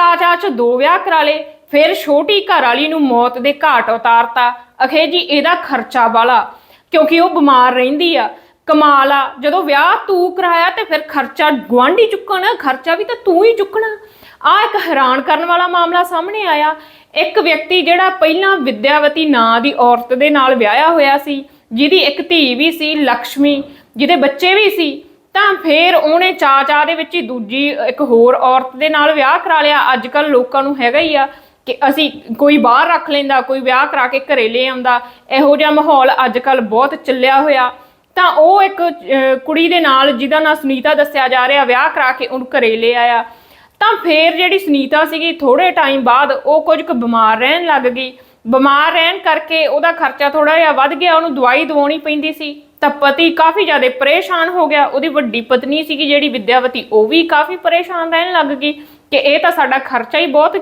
ਚਾਚਾ ਚ ਦੋ ਵਿਆਹ ਕਰਾ ਲਏ, ਫਿਰ ਛੋਟੀ ਘਰ ਵਾਲੀ ਨੂੰ ਮੌਤ ਦੇ ਘਾਟ ਉਤਾਰਤਾ। ਅਖੇ ਜੀ, ਇਹਦਾ ਖਰਚਾ ਵਾਲਾ, ਕਿਉਂਕਿ ਉਹ ਬਿਮਾਰ ਰਹਿੰਦੀ ਆ। ਕਮਾਲ ਆ, ਜਦੋਂ ਵਿਆਹ ਤੂੰ ਕਰਾਇਆ ਤੇ ਫਿਰ ਖਰਚਾ ਗੁਆਂਢੀ ਚੁੱਕਣਾ, ਖਰਚਾ ਵੀ ਤਾਂ ਤੂੰ ਹੀ ਚੁੱਕਣਾ। ਆ ਇੱਕ ਹੈਰਾਨ ਕਰਨ ਵਾਲਾ ਮਾਮਲਾ ਸਾਹਮਣੇ ਆਇਆ। ਇੱਕ ਵਿਅਕਤੀ ਜਿਹੜਾ ਪਹਿਲਾਂ ਵਿਦਿਆਵਤੀ ਨਾਂ ਦੀ ਔਰਤ ਦੇ ਨਾਲ ਵਿਆਹਿਆ ਹੋਇਆ ਸੀ, ਜਿਹਦੀ ਇੱਕ ਧੀ ਵੀ ਸੀ ਲక్ష్ਮੀ ਜਿਹਦੇ ਬੱਚੇ ਵੀ ਸੀ ਤਾਂ ਫਿਰ ਉਹਨੇ ਚਾ ਚਾ ਦੇ ਵਿੱਚ ਹੀ ਦੂਜੀ ਇੱਕ ਹੋਰ ਔਰਤ ਦੇ ਨਾਲ ਵਿਆਹ ਕਰਾ ਲਿਆ। ਅੱਜ ਕੱਲ ਲੋਕਾਂ ਨੂੰ ਹੈਗਾ ਹੀ ਆ ਕਿ ਅਸੀਂ ਕੋਈ ਬਾਹਰ ਰੱਖ ਲੈਂਦਾ, ਕੋਈ ਵਿਆਹ ਕਰਾ ਕੇ ਘਰੇ ਲੈ ਆਉਂਦਾ। ਇਹੋ ਜਿਹਾ ਮਾਹੌਲ ਅੱਜ ਕੱਲ ਬਹੁਤ ਚੱਲਿਆ ਹੋਇਆ। ਤਾਂ ਉਹ ਇੱਕ ਕੁੜੀ ਦੇ ਨਾਲ ਜਿਹਦਾ ਨਾਂ ਸੁਨੀਤਾ ਦੱਸਿਆ ਜਾ ਰਿਹਾ, ਵਿਆਹ ਕਰਾ ਕੇ ਉਹਨੂੰ ਘਰੇ ਲੈ ਆਇਆ। ਤਾਂ ਫੇਰ ਜਿਹੜੀ ਸੁਨੀਤਾ ਸੀਗੀ ਥੋੜੇ ਟਾਈਮ ਬਾਅਦ ਉਹ ਕੁਝ ਕੁ ਬਿਮਾਰ ਰਹਿਣ ਲੱਗ ਗਈ। ਬਿਮਾਰ ਰਹਿਣ ਕਰਕੇ ਉਹਦਾ ਖਰਚਾ ਥੋੜਾ ਜਿਹਾ ਵੱਧ ਗਿਆ, ਉਹਨੂੰ ਦਵਾਈ ਦਵਾਉਣੀ ਪੈਂਦੀ ਸੀ। ਤਾਂ ਪਤੀ ਕਾਫੀ ਜ਼ਿਆਦਾ ਪਰੇਸ਼ਾਨ ਹੋ ਗਿਆ। ਉਹਦੀ ਵੱਡੀ ਪਤਨੀ ਸੀਗੀ ਜਿਹੜੀ ਵਿਦਿਆਵਤੀ, ਉਹ ਵੀ ਕਾਫੀ ਪਰੇਸ਼ਾਨ ਰਹਿਣ ਲੱਗ ਗਈ ਕਿ ਇਹ ਤਾਂ ਸਾਡਾ ਖਰਚਾ ਹੀ ਬਹੁਤ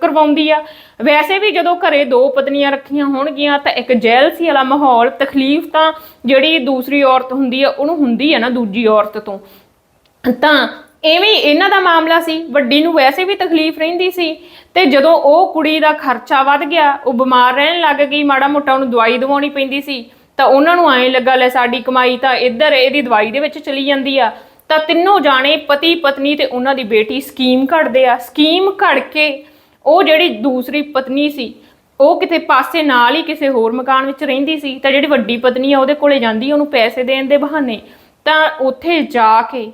ਕਰਵਾਉਂਦੀ ਆ। ਵੈਸੇ ਵੀ ਜਦੋਂ ਘਰੇ ਦੋ ਪਤਨੀਆਂ ਰੱਖੀਆਂ ਹੋਣਗੀਆਂ, ਤਾਂ ਇੱਕ ਜੈਲਸੀ ਵਾਲਾ ਮਾਹੌਲ, ਤਕਲੀਫ ਤਾਂ ਜਿਹੜੀ ਦੂਸਰੀ ਔਰਤ ਹੁੰਦੀ ਆ, ਉਹਨੂੰ ਹੁੰਦੀ ਆ ਨਾ ਦੂਜੀ ਔਰਤ ਤੋਂ। ਤਾਂ ਐਵੇਂ ਇਹਨਾਂ ਦਾ ਮਾਮਲਾ ਸੀ। ਵੱਡੀ ਨੂੰ ਵੈਸੇ ਵੀ ਤਕਲੀਫ ਰਹਿੰਦੀ ਸੀ ਤੇ ਜਦੋਂ ਉਹ ਕੁੜੀ ਦਾ ਖਰਚਾ ਵੱਧ ਗਿਆ, ਉਹ ਬਿਮਾਰ ਰਹਿਣ ਲੱਗ ਗਈ, ਮਾੜਾ ਮੋਟਾ ਉਹਨੂੰ ਦਵਾਈ ਦਵਾਉਣੀ ਪੈਂਦੀ ਸੀ, ਤਾਂ ਉਹਨਾਂ ਨੂੰ ਐਂ ਲੱਗਾ, ਲੈ ਸਾਡੀ ਕਮਾਈ ਤਾਂ ਇੱਧਰ ਇਹਦੀ ਦਵਾਈ ਦੇ ਵਿੱਚ ਚਲੀ ਜਾਂਦੀ ਆ। ਤਾਂ ਤਿੰਨੋਂ ਜਾਣੇ ਪਤੀ ਪਤਨੀ ਤੇ ਉਹਨਾਂ ਦੀ ਬੇਟੀ ਸਕੀਮ ਘੜਦੇ ਆ। ਸਕੀਮ ਘੜ ਕੇ ਉਹ ਜਿਹੜੀ ਦੂਸਰੀ ਪਤਨੀ ਸੀ, ਉਹ ਕਿਤੇ ਪਾਸੇ ਨਾਲ ਹੀ ਕਿਸੇ ਹੋਰ ਮਕਾਨ ਵਿੱਚ ਰਹਿੰਦੀ ਸੀ। ਤਾਂ ਜਿਹੜੀ ਵੱਡੀ ਪਤਨੀ ਆ, ਉਹਦੇ ਕੋਲੇ ਜਾਂਦੀ ਉਹਨੂੰ ਪੈਸੇ ਦੇਣ ਦੇ ਬਹਾਨੇ। ਤਾਂ ਉੱਥੇ ਜਾ ਕੇ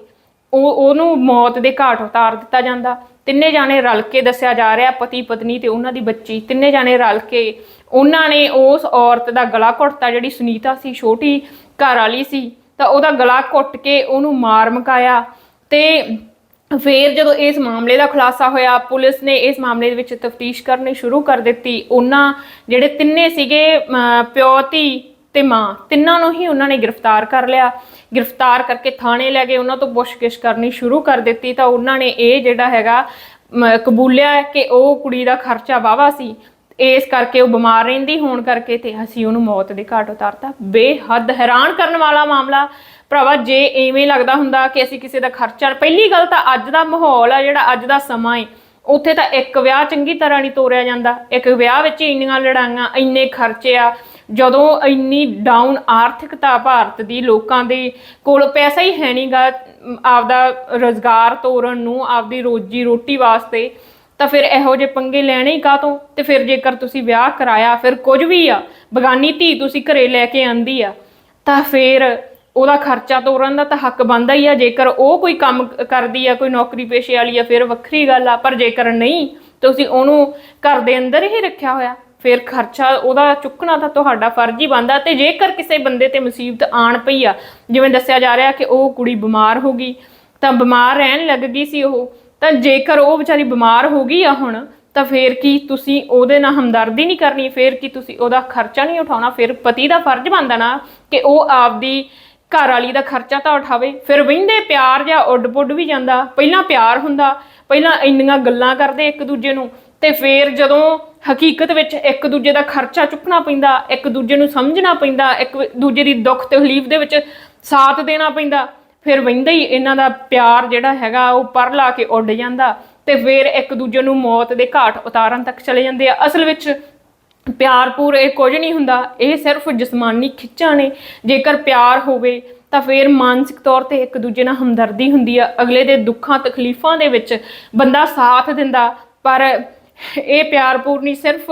ਉਹ ਉਹਨੂੰ ਮੌਤ ਦੇ ਘਾਟ ਉਤਾਰ ਦਿੱਤਾ ਜਾਂਦਾ। ਤਿੰਨੇ ਜਾਣੇ ਰਲ ਕੇ ਦੱਸਿਆ ਜਾ ਰਿਹਾ ਪਤੀ ਪਤਨੀ ਤੇ ਉਹਨਾਂ ਦੀ ਬੱਚੀ। ਤਿੰਨੇ ਜਾਣੇ ਰਲ ਕੇ ਉਹਨਾਂ ਨੇ ਉਸ ਔਰਤ ਦਾ ਗਲਾ ਘੁੱਟਤਾ ਜਿਹੜੀ ਸੁਨੀਤਾ ਸੀ ਛੋਟੀ ਘਰ ਵਾਲੀ ਸੀ। ਤਾਂ ਉਹਦਾ ਗਲਾ ਘੁੱਟ ਕੇ ਉਹਨੂੰ ਮਾਰ ਮਕਾਇਆ ਤੇ ਫੇਰ ਜਦੋਂ ਇਸ ਮਾਮਲੇ ਦਾ ਖੁਲਾਸਾ ਹੋਇਆ ਪੁਲਿਸ ਨੇ ਇਸ ਮਾਮਲੇ ਦੇ ਵਿੱਚ ਤਫਤੀਸ਼ ਕਰਨੀ ਸ਼ੁਰੂ ਕਰ ਦਿੱਤੀ। ਉਹਨਾਂ ਜਿਹੜੇ ਤਿੰਨੇ ਸੀਗੇ ਅਮ, ਪਿਓ ਧੀ ਤੇ ਮਾਂ, ਤਿੰਨਾਂ ਨੂੰ ਹੀ ਉਹਨਾਂ ਨੇ ਗ੍ਰਿਫਤਾਰ ਕਰ ਲਿਆ। ਗ੍ਰਿਫਤਾਰ ਕਰਕੇ ਥਾਣੇ ਲੈ ਗਏ, ਉਹਨਾਂ ਤੋਂ ਪੁੱਛਗਿੱਛ ਕਰਨੀ ਸ਼ੁਰੂ ਕਰ ਦਿੱਤੀ, ਤਾਂ ਉਹਨਾਂ ਨੇ ਇਹ ਜਿਹੜਾ ਹੈਗਾ ਕਬੂਲਿਆ ਕਿ ਉਹ ਕੁੜੀ ਦਾ ਖਰਚਾ ਵਾਵਾ ਸੀ। ਇਸ ਕਰਕੇ ਉਹ ਬਿਮਾਰ ਰਹਿੰਦੀ ਹੋਣ ਕਰਕੇ ਤੇ ਅਸੀਂ ਉਹਨੂੰ ਮੌਤ ਦੇ ਘਾਟ ਉਤਾਰਤਾ। ਬੇਹੱਦ ਹੈਰਾਨ ਕਰਨ ਵਾਲਾ ਮਾਮਲਾ। ਭਰਾਵਾ, ਜੇ ਐਵੇਂ ਲੱਗਦਾ ਹੁੰਦਾ ਕਿ ਅਸੀਂ ਕਿਸੇ ਦਾ ਖਰਚਾ, ਪਹਿਲੀ ਗੱਲ ਤਾਂ ਅੱਜ ਦਾ ਮਾਹੌਲ ਆ, ਜਿਹੜਾ ਅੱਜ ਦਾ ਸਮਾਂ ਹੈ ਉੱਥੇ ਤਾਂ ਇੱਕ ਵਿਆਹ ਚੰਗੀ ਤਰ੍ਹਾਂ ਨਹੀਂ ਤੋਰਿਆ ਜਾਂਦਾ। ਇੱਕ ਵਿਆਹ ਵਿੱਚ ਇੰਨੀਆਂ ਲੜਾਈਆਂ, ਇੰਨੇ ਖਰਚੇ ਆ ਜਦੋਂ ਇੰਨੀ ਡਾਊਨ ਆਰਥਿਕਤਾ ਭਾਰਤ ਦੀ ਲੋਕਾਂ ਦੇ ਕੋਲ ਪੈਸਾ ਹੀ ਹੈ ਨਹੀਂਗਾ ਆਪਦਾ ਰੋਜ਼ਗਾਰ ਤੋਰਨ ਨੂੰ, ਆਪਦੀ ਰੋਜੀ ਰੋਟੀ ਵਾਸਤੇ, ਤਾਂ ਫਿਰ ਇਹੋ ਜਿਹੇ ਪੰਗੇ ਲੈਣੇ ਹੀ ਕਾਹਤੋਂ? ਤੇ ਫਿਰ ਜੇਕਰ ਤੁਸੀਂ ਵਿਆਹ ਕਰਾਇਆ, ਫਿਰ ਕੁਝ ਵੀ ਆ, ਬਗਾਨੀ ਧੀ ਤੁਸੀਂ ਘਰੇ ਲੈ ਕੇ ਆਂਦੀ ਆ, ਤਾਂ ਫਿਰ ਉਹਦਾ ਖਰਚਾ ਤੋਰਨ ਦਾ ਤਾਂ ਹੱਕ ਬਣਦਾ ਹੀ ਆ। ਜੇਕਰ ਉਹ ਕੋਈ ਕੰਮ ਕਰਦੀ ਆ, ਕੋਈ ਨੌਕਰੀ ਪੇਸ਼ੇ ਵਾਲੀ ਆ, ਫਿਰ ਵੱਖਰੀ ਗੱਲ ਆ। ਪਰ ਜੇਕਰ ਨਹੀਂ ਤੁਸੀਂ ਉਹਨੂੰ ਘਰ ਦੇ ਅੰਦਰ ਹੀ ਰੱਖਿਆ ਹੋਇਆ। ਫਿਰ ਖਰਚਾ ਉਹਦਾ ਚੁੱਕਣਾ ਤਾਂ ਤੁਹਾਡਾ ਫਰਜ਼ ਹੀ ਬਣਦਾ ਤੇ ਜੇਕਰ ਕਿਸੇ ਬੰਦੇ ਤੇ ਮੁਸੀਬਤ ਆਣ ਪਈ ਆ, ਜਿਵੇਂ ਦੱਸਿਆ ਜਾ ਰਿਹਾ ਕਿ ਉਹ ਕੁੜੀ ਬਿਮਾਰ ਹੋ ਗਈ, ਤਾਂ ਬਿਮਾਰ ਰਹਿਣ ਲੱਗ ਗਈ ਸੀ ਉਹ, ਤਾਂ ਜੇਕਰ ਉਹ ਵਿਚਾਰੀ ਬਿਮਾਰ ਹੋ ਗਈ ਆ ਹੁਣ, ਤਾਂ ਫੇਰ ਕੀ ਤੁਸੀਂ ਉਹਦੇ ਨਾਲ ਹਮਦਰਦੀ ਨਹੀਂ ਕਰਨੀ, ਫੇਰ ਕੀ ਤੁਸੀਂ ਉਹਦਾ ਖਰਚਾ ਨਹੀਂ ਉਠਾਉਣਾ, ਫਿਰ ਪਤੀ ਦਾ ਫਰਜ਼ ਬਣਦਾ ਨਾ ਕਿ ਉਹ ਆਪਦੀ ਘਰ ਵਾਲੀ ਦਾ ਖਰਚਾ ਤਾਂ ਉਠਾਵੇ, ਫਿਰ ਵਹਿੰਦੇ ਪਿਆਰ ਜਾਂ ਉੱਡ-ਪੁੱਡ ਵੀ ਜਾਂਦਾ, ਪਹਿਲਾਂ ਪਿਆਰ ਹੁੰਦਾ, ਪਹਿਲਾਂ ਇੰਨੀਆਂ ਗੱਲਾਂ ਕਰਦੇ ਇੱਕ ਦੂਜੇ ਨੂੰ, ਤੇ ਫਿਰ ਜਦੋਂ ਹਕੀਕਤ ਵਿੱਚ ਇੱਕ ਦੂਜੇ ਦਾ ਖਰਚਾ ਚੁੱਕਣਾ ਪੈਂਦਾ, ਇੱਕ ਦੂਜੇ ਨੂੰ ਸਮਝਣਾ ਪੈਂਦਾ, ਇੱਕ ਦੂਜੇ ਦੀ ਦੁੱਖ ਤਕਲੀਫ ਦੇ ਵਿੱਚ ਸਾਥ ਦੇਣਾ ਪੈਂਦਾ, ਫਿਰ ਵਹਿੰਦਾ ਹੀ ਇਹਨਾਂ ਦਾ ਪਿਆਰ ਜਿਹੜਾ ਹੈਗਾ ਉਹ ਪਰ ਲਾ ਕੇ ਉੱਡ ਜਾਂਦਾ ਤੇ ਫਿਰ ਇੱਕ ਦੂਜੇ ਨੂੰ ਮੌਤ ਦੇ ਘਾਟ ਉਤਾਰਨ ਤੱਕ ਚਲੇ ਜਾਂਦੇ ਆ। ਅਸਲ ਵਿੱਚ ਪਿਆਰ ਪੂਰ ਇਹ ਕੁਝ ਨਹੀਂ ਹੁੰਦਾ, ਇਹ ਸਿਰਫ ਜਿਸਮਾਨੀ ਖਿੱਚਾਂ ਨੇ। ਜੇਕਰ ਪਿਆਰ ਹੋਵੇ ਤਾਂ ਫਿਰ ਮਾਨਸਿਕ ਤੌਰ ਤੇ ਇੱਕ ਦੂਜੇ ਨਾਲ ਹਮਦਰਦੀ ਹੁੰਦੀ ਆ। ਅਗਲੇ ਦੇ ਦੁੱਖਾਂ ਤਕਲੀਫਾਂ ਦੇ ਵਿੱਚ ਬੰਦਾ ਸਾਥ ਦਿੰਦਾ, ਪਰ ਇਹ ਪਿਆਰ ਪੂਰਨੀ ਸਿਰਫ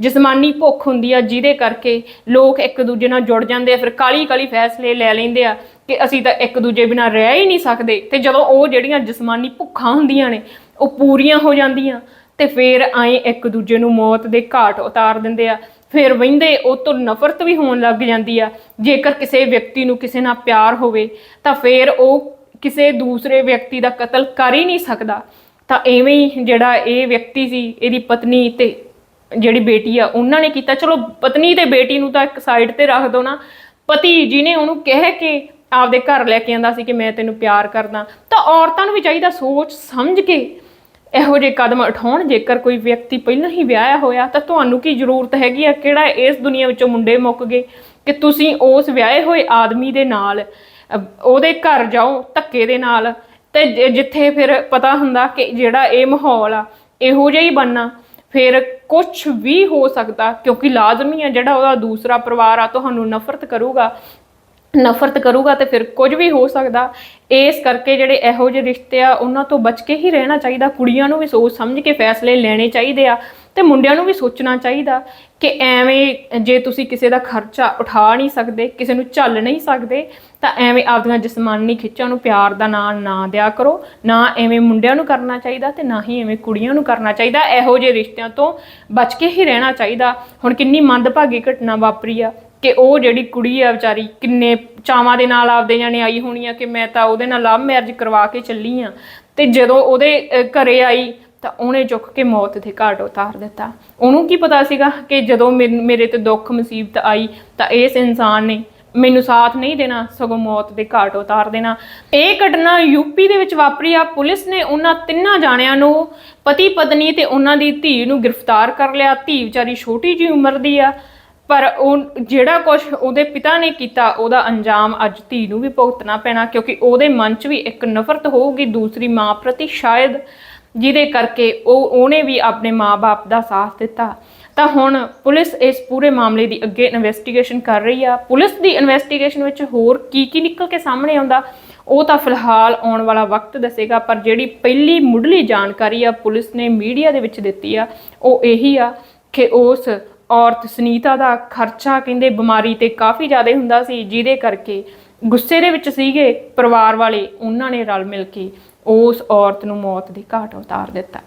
ਜਿਸਮਾਨੀ ਭੁੱਖ ਹੁੰਦੀ ਆ, ਜਿਹਦੇ ਕਰਕੇ ਲੋਕ ਇੱਕ ਦੂਜੇ ਨਾਲ ਜੁੜ ਜਾਂਦੇ ਆ। ਫਿਰ ਕਾਲੀ ਕਾਲੀ ਫੈਸਲੇ ਲੈ ਲੈਂਦੇ ਆ ਕਿ ਅਸੀਂ ਤਾਂ ਇੱਕ ਦੂਜੇ ਬਿਨਾਂ ਰਹਿ ਹੀ ਨਹੀਂ ਸਕਦੇ। ਤੇ ਜਦੋਂ ਉਹ ਜਿਹੜੀਆਂ ਜਿਸਮਾਨੀ ਭੁੱਖਾਂ ਹੁੰਦੀਆਂ ਨੇ, ਉਹ ਪੂਰੀਆਂ ਹੋ ਜਾਂਦੀਆਂ, ਤੇ ਫਿਰ ਆਏ ਇੱਕ ਦੂਜੇ ਨੂੰ ਮੌਤ ਦੇ ਘਾਟ ਉਤਾਰ ਦਿੰਦੇ ਆ। ਫਿਰ ਵਹਿੰਦੇ ਉਹ ਤੋਂ ਨਫ਼ਰਤ ਵੀ ਹੋਣ ਲੱਗ ਜਾਂਦੀ ਆ। ਜੇਕਰ ਕਿਸੇ ਵਿਅਕਤੀ ਨੂੰ ਕਿਸੇ ਨਾਲ ਪਿਆਰ ਹੋਵੇ, ਤਾਂ ਫਿਰ ਉਹ ਕਿਸੇ ਦੂਸਰੇ ਵਿਅਕਤੀ ਦਾ ਕਤਲ ਕਰ ਹੀ ਨਹੀਂ ਸਕਦਾ। ਤਾਂ ਐਵੇਂ ਹੀ ਜਿਹੜਾ ਇਹ ਵਿਅਕਤੀ ਸੀ, ਇਹਦੀ ਪਤਨੀ ਤੇ ਜਿਹੜੀ ਬੇਟੀ ਆ, ਉਹਨਾਂ ਨੇ ਕੀਤਾ। ਚਲੋ, ਪਤਨੀ ਤੇ ਬੇਟੀ ਨੂੰ ਤਾਂ ਇੱਕ ਸਾਈਡ ਤੇ ਰੱਖ ਦੋ ਨਾ। ਪਤੀ ਜਿਹਨੇ ਉਹਨੂੰ ਕਹਿ ਕੇ ਆਪਦੇ ਘਰ ਲੈ ਕੇ ਆਂਦਾ ਸੀ ਕਿ ਮੈਂ ਤੈਨੂੰ ਪਿਆਰ ਕਰਦਾ, ਤਾਂ ਔਰਤਾਂ ਨੂੰ ਵੀ ਚਾਹੀਦਾ ਸੋਚ ਸਮਝ ਕੇ ਇਹੋ ਜਿਹੇ ਕਦਮ ਉਠਾਉਣ। ਜੇਕਰ ਕੋਈ ਵਿਅਕਤੀ ਪਹਿਲਾਂ ਹੀ ਵਿਆਹਿਆ ਹੋਇਆ, ਤਾਂ ਤੁਹਾਨੂੰ ਕੀ ਜ਼ਰੂਰਤ ਹੈਗੀ ਆ? ਕਿਹੜਾ ਇਸ ਦੁਨੀਆ ਵਿੱਚੋਂ ਮੁੰਡੇ ਮੁੱਕ ਗਏ ਕਿ ਤੁਸੀਂ ਉਸ ਵਿਆਹੇ ਹੋਏ ਆਦਮੀ ਦੇ ਨਾਲ ਉਹਦੇ ਘਰ ਜਾਓ ਧੱਕੇ ਦੇ ਨਾਲ ਤੇ ਜ- ਜਿੱਥੇ ਫਿਰ ਪਤਾ ਹੁੰਦਾ ਕਿ ਜਿਹੜਾ ਇਹ ਮਾਹੌਲ ਆ, ਇਹੋ ਜਿਹਾ ਹੀ ਬਣਨਾ। ਫਿਰ ਕੁਝ ਵੀ ਹੋ ਸਕਦਾ, ਕਿਉਂਕਿ ਲਾਜ਼ਮੀ ਆ ਜਿਹੜਾ ਉਹਦਾ ਦੂਸਰਾ ਪਰਿਵਾਰ ਆ, ਤੁਹਾਨੂੰ ਨਫ਼ਰਤ ਕਰੂਗਾ। ਨਫ਼ਰਤ ਕਰੂਗਾ ਤੇ ਫਿਰ ਕੁਝ ਵੀ ਹੋ ਸਕਦਾ। ਇਸ ਕਰਕੇ ਜਿਹੜੇ ਇਹੋ ਜਿਹੇ ਰਿਸ਼ਤੇ ਆ, ਉਹਨਾਂ ਤੋਂ ਬਚ ਕੇ ਹੀ ਰਹਿਣਾ ਚਾਹੀਦਾ। ਕੁੜੀਆਂ ਨੂੰ ਵੀ ਸੋਚ ਸਮਝ ਕੇ ਫੈਸਲੇ ਲੈਣੇ ਚਾਹੀਦੇ ਆ। ਤੇ ਮੁੰਡਿਆਂ ਨੂੰ ਵੀ ਸੋਚਣਾ ਚਾਹੀਦਾ ਕਿ ਐਵੇਂ ਜੇ ਤੁਸੀਂ ਕਿਸੇ ਦਾ ਖਰਚਾ ਉਠਾ ਨਹੀਂ ਸਕਦੇ ਕਿਸੇ ਨੂੰ ਝੱਲ ਨਹੀਂ ਸਕਦੇ ਤਾਂ ਐਵੇਂ ਆਪਦੀਆਂ ਜਿਸਮਾਨੀ ਖਿੱਚਾਂ ਨੂੰ ਪਿਆਰ ਦਾ ਨਾਂ ਨਾ ਦਿਆ ਕਰੋ ਨਾ ਐਵੇਂ ਮੁੰਡਿਆਂ ਨੂੰ ਕਰਨਾ ਚਾਹੀਦਾ ਤੇ ਨਾ ਹੀ ਐਵੇਂ ਕੁੜੀਆਂ ਨੂੰ ਕਰਨਾ ਚਾਹੀਦਾ। ਇਹੋ ਜਿਹੇ ਰਿਸ਼ਤਿਆਂ ਤੋਂ ਬਚ ਕੇ ਹੀ ਰਹਿਣਾ ਚਾਹੀਦਾ। ਹੁਣ ਕਿੰਨੀ ਮੰਦਭਾਗੀ ਘਟਨਾ ਵਾਪਰੀ ਆ ਕਿ ਉਹ ਜਿਹੜੀ ਕੁੜੀ ਆ ਵਿਚਾਰੀ ਕਿੰਨੇ ਚਾਵਾਂ ਦੇ ਨਾਲ ਆਪਦੇ ਜਾਣੇ ਆਈ ਹੋਣੀ ਆ ਕਿ ਮੈਂ ਤਾਂ ਉਹਦੇ ਨਾਲ ਲਵ ਮੈਰਿਜ ਕਰਵਾ ਕੇ ਚੱਲੀ ਆ। ਤੇ ਜਦੋਂ ਉਹਦੇ ਅਹ, ਘਰੇ ਆਈ ਤਾਂ ਉਹਨੇ ਚੁੱਕ ਕੇ ਮੌਤ ਦੇ ਘਾਟ ਉਤਾਰ ਦਿੱਤਾ। ਉਹਨੂੰ ਕੀ ਪਤਾ ਸੀਗਾ ਕਿ ਜਦੋਂ ਮੇਰੇ ਤੇ ਦੁੱਖ ਮੁਸੀਬਤ ਆਈ ਤਾਂ ਇਸ ਇਨਸਾਨ ਨੇ ਮੈਨੂੰ ਸਾਥ ਨਹੀਂ ਦੇਣਾ, ਸਗੋਂ ਮੌਤ ਦੇ ਘਾਟ ਉਤਾਰ ਦੇਣਾ। ਇਹ ਘਟਨਾ ਯੂਪੀ ਦੇ ਵਿੱਚ ਵਾਪਰੀ ਆ। ਪੁਲਿਸ ਨੇ ਉਹਨਾਂ ਤਿੰਨਾਂ ਜਾਣਿਆਂ ਨੂੰ ਪਤੀ ਪਤਨੀ ਤੇ ਉਹਨਾਂ ਦੀ ਧੀ ਨੂੰ ਗ੍ਰਿਫਤਾਰ ਕਰ ਲਿਆ। ਧੀ ਵਿਚਾਰੀ ਛੋਟੀ ਜੀ ਉਮਰ ਦੀ ਆ, ਪਰ ਉਹ ਜਿਹੜਾ ਕੁਝ ਉਹਦੇ ਪਿਤਾ ਨੇ ਕੀਤਾ, ਉਹਦਾ ਅੰਜਾਮ ਅੱਜ ਧੀ ਨੂੰ ਵੀ ਭੁਗਤਣਾ ਪੈਣਾ, ਕਿਉਂਕਿ ਉਹਦੇ ਮਨ 'ਚ ਵੀ ਇੱਕ ਨਫ਼ਰਤ ਹੋਊਗੀ, ਦੂਸਰੀ ਮਾਂ ਪ੍ਰਤੀ ਸ਼ਾਇਦ ਜਿਹਦੇ ਕਰਕੇ ਉਹ, ਉਹਨੇ ਵੀ ਆਪਣੇ ਮਾਪੇ ਦਾ ਸਾਥ ਦਿੱਤਾ। ਤਾਂ ਹੁਣ ਪੁਲਿਸ ਇਸ ਪੂਰੇ ਮਾਮਲੇ ਦੀ ਅੱਗੇ ਇਨਵੈਸਟੀਗੇਸ਼ਨ ਕਰ ਰਹੀ ਆ। ਪੁਲਿਸ ਦੀ ਇਨਵੈਸਟੀਗੇਸ਼ਨ ਵਿੱਚ ਹੋਰ ਕੀ ਕੀ ਨਿਕਲ ਕੇ ਸਾਹਮਣੇ ਆਉਂਦਾ, ਉਹ ਤਾਂ ਫਿਲਹਾਲ ਆਉਣ ਵਾਲਾ ਵਕਤ ਦੱਸੇਗਾ, ਪਰ ਜਿਹੜੀ ਪਹਿਲੀ ਮੁੱਢਲੀ ਜਾਣਕਾਰੀ ਆ ਪੁਲਿਸ ਨੇ ਮੀਡੀਆ ਦੇ ਵਿੱਚ ਦਿੱਤੀ ਆ, ਉਹ ਇਹੀ ਆ ਕਿ ਉਸ ਔਰਤ ਸੁਨੀਤਾ ਦਾ ਖਰਚਾ ਕਹਿੰਦੇ ਬਿਮਾਰੀ ਤੇ ਕਾਫੀ ਜ਼ਿਆਦਾ ਹੁੰਦਾ ਸੀ, ਜਿਹਦੇ ਕਰਕੇ ਗੁੱਸੇ ਦੇ ਵਿੱਚ ਸੀਗੇ ਪਰਿਵਾਰ ਵਾਲੇ, ਉਹਨਾਂ ਨੇ ਰਲ ਮਿਲ ਕੇ। ਉਸ ਔਰਤ ਨੂੰ ਮੌਤ ਦੇ ਘਾਟ ਉਤਾਰ ਦਿੱਤਾ।